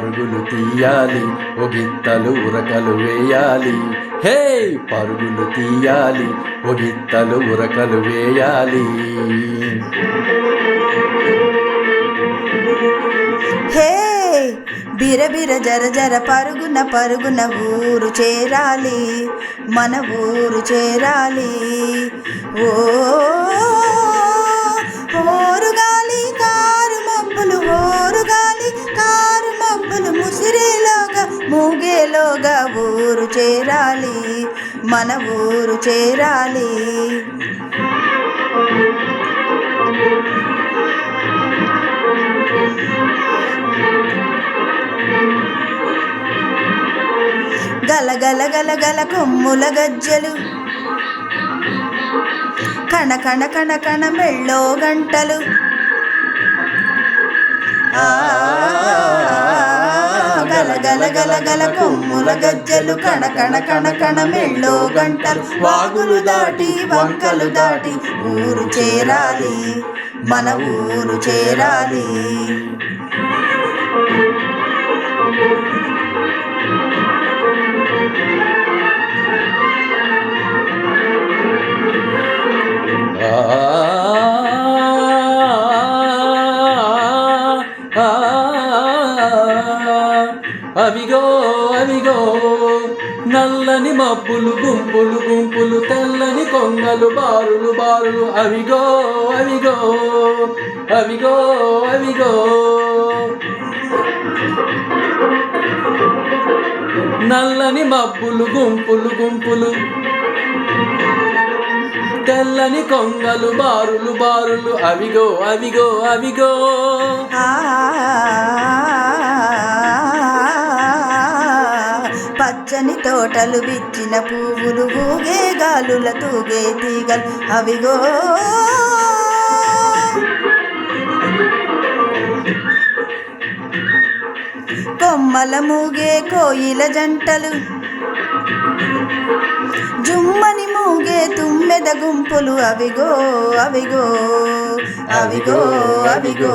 పరుగులు తీయాలి ఒగిత్తలు ఉరకలు వేయాలి. హే పరుగులు తీయాలి ఒగిత్తలు ఉరకలు వేయాలి. హే బిరబిర జర జర పరుగున పరుగున ఊరు చేరాలి మన ఊరు చేరాలి. ఓ మూగేలోగా ఊరు చేరాలి మన ఊరు చేరాలి. గల గల గల గల కొమ్ముల గజ్జలు కణ కణ కణ కణ మెళ్ళో గంటలు. ఆ, గల గల గల గల కొమ్ముల గజ్జలు కణ కణ కణ కణ మెళ్ళో గంటలు. వాగులు దాటి వంకలు దాటి ఊరు చేరాలి. మన ఊరు చేరాలి. అవిగో అవిగో నల్లని మబ్బులు గుంపులు గుంపులు తెల్లని కొంగలు బారులు బారులు. అవిగో అవిగో అవిగో అవిగో. నల్లని మబ్బులు గుంపులు గుంపులు. తెల్లని కొంగలు బారులు బారులు. అవిగో అవిగో అవిగో. తోటలు విచ్చిన పువ్వులు ఊగే గాలుల తూగే తీగలు. అవిగో. కొమ్మల మూగే కోయిల జంటలు. జుమ్మని మూగే తుమ్మెద గుంపులు. అవిగో అవిగో అవిగో అవిగో.